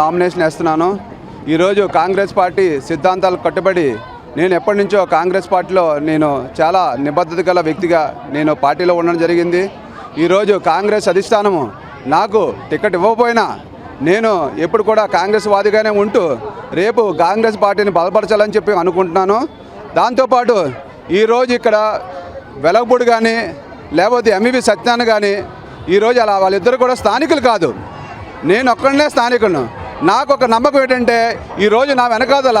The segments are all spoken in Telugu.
నామినేషన్ వేస్తున్నాను. ఈరోజు కాంగ్రెస్ పార్టీ సిద్ధాంతాలు కట్టుబడి నేను ఎప్పటి నుంచో కాంగ్రెస్ పార్టీలో నేను చాలా నిబద్ధత గల వ్యక్తిగా నేను పార్టీలో ఉండడం జరిగింది. ఈరోజు కాంగ్రెస్ అధిష్టానము నాకు టికెట్ ఇవ్వకపోయినా నేను ఎప్పుడు కూడా కాంగ్రెస్ వాదిగానే ఉంటూ రేపు కాంగ్రెస్ పార్టీని బలపరచాలని చెప్పి అనుకుంటున్నాను. దాంతోపాటు ఈరోజు ఇక్కడ వెలగపూడి కానీ లేకపోతే ఎంఈబి సత్యాన్ని కానీ ఈరోజు అలా వాళ్ళిద్దరు కూడా స్థానికులు కాదు. నేను ఒక్కడనే స్థానికులను. నాకు ఒక నమ్మకం ఏంటంటే ఈరోజు నా వెనకాదల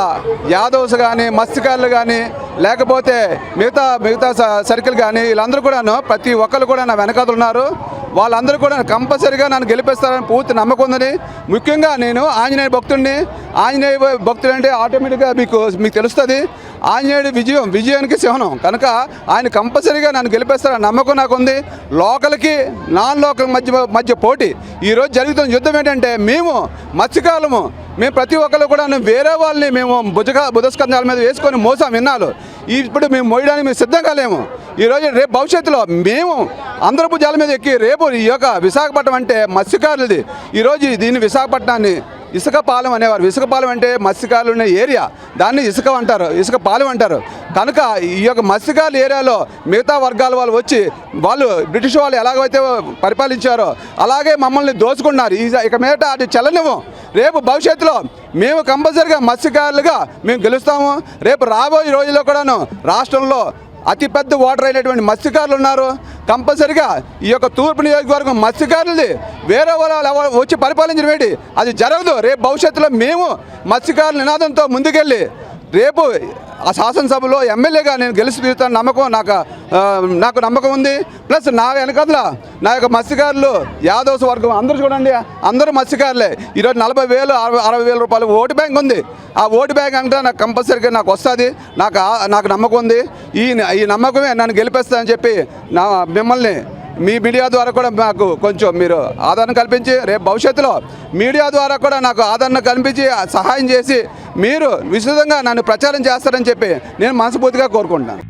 యాదవ్స్ కానీ మత్స్యకారులు కానీ లేకపోతే మిగతా మిగతా సర్కిల్ కానీ వీళ్ళందరూ కూడాను ప్రతి ఒక్కరు కూడా నా వెనకాదలు ఉన్నారు వాళ్ళందరూ కూడా కంపల్సరీగా నన్ను గెలిపిస్తారని పూర్తి నమ్మకం ఉందని. ముఖ్యంగా నేను ఆంజనేయ భక్తుడిని. ఆంజనేయ భక్తుడు అంటే ఆటోమేటిక్గా మీకు మీకు తెలుస్తుంది. ఆంజనేయుడి విజయం విజయానికి సింహనం కనుక ఆయన కంపల్సరీగా నన్ను గెలిపిస్తారని నమ్మకం నాకు ఉంది లోకల్కి నాన్ లోకల్ మధ్య మధ్య పోటీ. ఈరోజు జరుగుతున్న యుద్ధం ఏంటంటే మేము మత్స్యకాలము మేము ప్రతి ఒక్కరు కూడా వేరే వాళ్ళని మేము భుజక బుధస్కంధాల మీద వేసుకొని మోసాం విన్నాలు. ఇప్పుడు మేము మోయడానికి మేము సిద్ధంగా లేము. ఈరోజు రేపు భవిష్యత్తులో మేము అందరి భుజాల మీద ఎక్కి రేపు ఈ యొక్క విశాఖపట్నం అంటే మత్స్యకారులది. ఈరోజు దీన్ని విశాఖపట్నాన్ని ఇసుకపాలెం అనేవారు. ఇసుకపాలెం అంటే మత్స్యకారులు ఉన్న ఏరియా. దాన్ని ఇసుక అంటారు. ఇసుక పాలెం అంటారు. కనుక ఈ యొక్క మత్స్యకారుల ఏరియాలో మిగతా వర్గాల వాళ్ళు వచ్చి వాళ్ళు బ్రిటిష్ వాళ్ళు ఎలాగైతే పరిపాలించారో అలాగే మమ్మల్ని దోచుకున్నారు. ఈ ఇక మీదట అది చల్లనివ్వం. రేపు భవిష్యత్తులో మేము కంపల్సరిగా మత్స్యకారులుగా మేము గెలుస్తాము. రేపు రాబోయే రోజుల్లో కూడాను రాష్ట్రంలో అతిపెద్ద ఓటర్ అయినటువంటి మత్స్యకారులు ఉన్నారు. కంపల్సరిగా ఈ యొక్క తూర్పు నియోజకవర్గం మత్స్యకారులది వేరే వాళ్ళు వచ్చి పరిపాలించడం ఏంటి అది జరగదు. రేపు భవిష్యత్తులో మేము మత్స్యకారుల నినాదంతో ముందుకెళ్ళి రేపు ఆ శాసనసభలో ఎమ్మెల్యేగా నేను గెలిచి తీరుతాను నమ్మకం నాకు నాకు నమ్మకం ఉంది. ప్లస్ నా వెనకదల నా యొక్క మత్స్యకారులు యాదవ్స్ వర్గం అందరూ చూడండి అందరూ మత్స్యకారులే. ఈరోజు నలభై వేలు అరవై అరవై వేల రూపాయలు ఓటు బ్యాంక్ ఉంది. ఆ ఓటు బ్యాంక్ అంటే నాకు కంపల్సరీగా నాకు వస్తుంది. నాకు నాకు నమ్మకం ఉంది. ఈ ఈ నమ్మకమే నన్ను గెలిపిస్తుందని చెప్పి నా మిమ్మల్ని మీ మీడియా ద్వారా కూడా నాకు కొంచెం మీరు ఆదరణ కల్పించి రేపు భవిష్యత్తులో మీడియా ద్వారా కూడా నాకు ఆదరణ కల్పించి సహాయం చేసి మీరు విస్తృతంగా నన్ను ప్రచారం చేస్తారని చెప్పి నేను మనస్ఫూర్తిగా కోరుకుంటున్నాను.